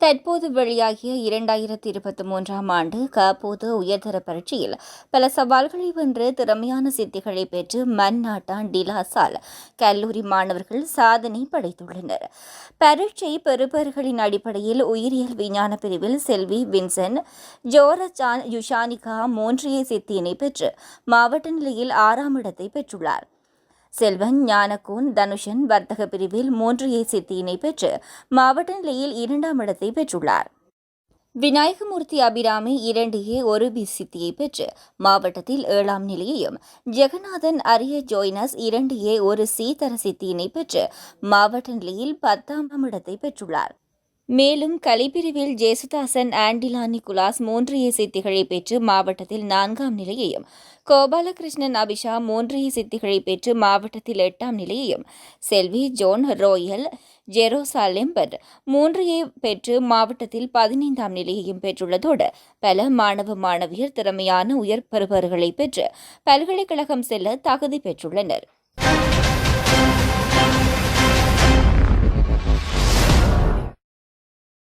தற்போது வெளியாகிய இரண்டாயிரத்தி இருபத்தி மூன்றாம் ஆண்டு காப்போது உயர்தர பரீட்சையில் பல சவால்களை வென்று திறமையான சித்திகளை பெற்று மன்னாட்டான் டிலாசால் கல்லூரி மாணவர்கள் சாதனை படைத்துள்ளனர். பரீட்சை பெறுபர்களின் அடிப்படையில் உயிரியல் விஞ்ஞான பிரிவில் செல்வி வின்சன் ஜோரஜான் யுஷானிகா மூன்றிய சித்தியினை பெற்று மாவட்ட நிலையில் ஆறாம் இடத்தை பெற்றுள்ளார். செல்வன் ஞானக்கூன் தனுஷன் வர்த்தக பிரிவில் மூன்று ஏ சித்தியினை பெற்று மாவட்ட நிலையில் இரண்டாம் இடத்தை பெற்றுள்ளார். விநாயகமூர்த்தி அபிராமி இரண்டு ஏ ஒரு பி சித்தியை பெற்று மாவட்டத்தில் ஏழாம் நிலையையும் ஜெகநாதன் அரிய ஜோய்னஸ் இரண்டு ஏ ஒரு சி தர சித்தியினை பெற்று மாவட்ட நிலையில் பத்தாம் இடத்தை பெற்றுள்ளார். மேலும் கலைப்பிரிவில் ஜேசுதாசன் ஆண்டிலானி குலாஸ் மூன்று இசை திகழை பெற்று மாவட்டத்தில் நான்காம் நிலையையும் கோபாலகிருஷ்ணன் அபிஷா மூன்று இசை திகழை பெற்று மாவட்டத்தில் எட்டாம் நிலையையும் செல்வி ஜோன் ரோயல் ஜெரோசாலெம்பர் மூன்று பெற்று மாவட்டத்தில் பதினைந்தாம் நிலையையும் பெற்றுள்ளதோடு பல மாணவ மாணவியர் திறமையான உயர் பெறுபவர்களை பெற்று பல்கலைக்கழகம் செல்ல தகுதி பெற்றுள்ளனர்.